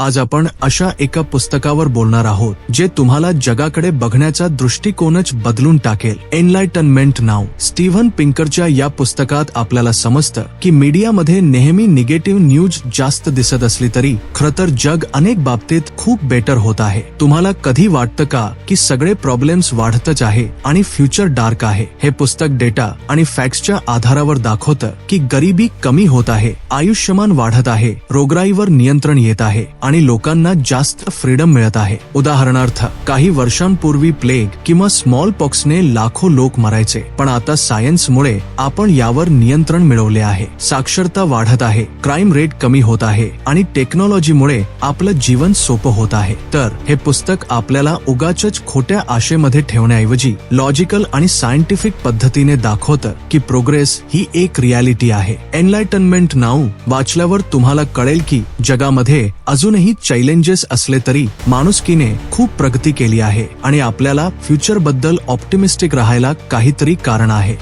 आज आपण अशा एका पुस्तकावर बोलणार आहोत जे तुम्हाला जगाकडे बघण्याचा दृष्टिकोनच बदलून टाकेल. एनलायटनमेंट नाव स्टीव्हन पिंकरच्या या पुस्तकात आपल्याला समजतं की मीडियामध्ये नेहमी निगेटिव्ह न्यूज जास्त दिसत असली तरी खरतर जग अनेक बाबतीत खूप बेटर होत आहे. तुम्हाला कधी वाटतं का की सगळे प्रॉब्लेम्स वाढतच आहे आणि फ्युचर डार्क आहे? हे पुस्तक डेटा आणि फॅक्ट्सच्या आधारावर दाखवतं की गरिबी कमी होत आहे आयुष्यमान वाढत आहे रोगराईवर नियंत्रण येत आहे आणि लोकांना जास्त फ्रीडम मिळत आहे. उदाहरणार्थ काही वर्षांपूर्वी प्लेग किंवा स्मॉल पॉक्सने लाखो लोक मरायचे पण आता सायन्समुळे आपण यावर नियंत्रण मिळवले आहे. साक्षरता वाढत आहे क्राईम रेट कमी होत आहे आणि टेक्नॉलॉजीमुळे आपलं जीवन सोपं होत आहे. तर हे पुस्तक आपल्याला उगाच खोट्या आशेमध्ये ठेवण्याऐवजी लॉजिकल आणि सायंटिफिक पद्धतीने दाखवतं की प्रोग्रेस ही एक रियालिटी आहे. एनलायटनमेंट नाऊ वाचल्यावर तुम्हाला कळेल की जगामध्ये अजूनही चॅलेंजेस असले तरी माणुसकीने खूप प्रगती केली आहे आणि आपल्याला फ्युचरबद्दल ऑप्टिमिस्टिक राहायला काहीतरी कारण आहे.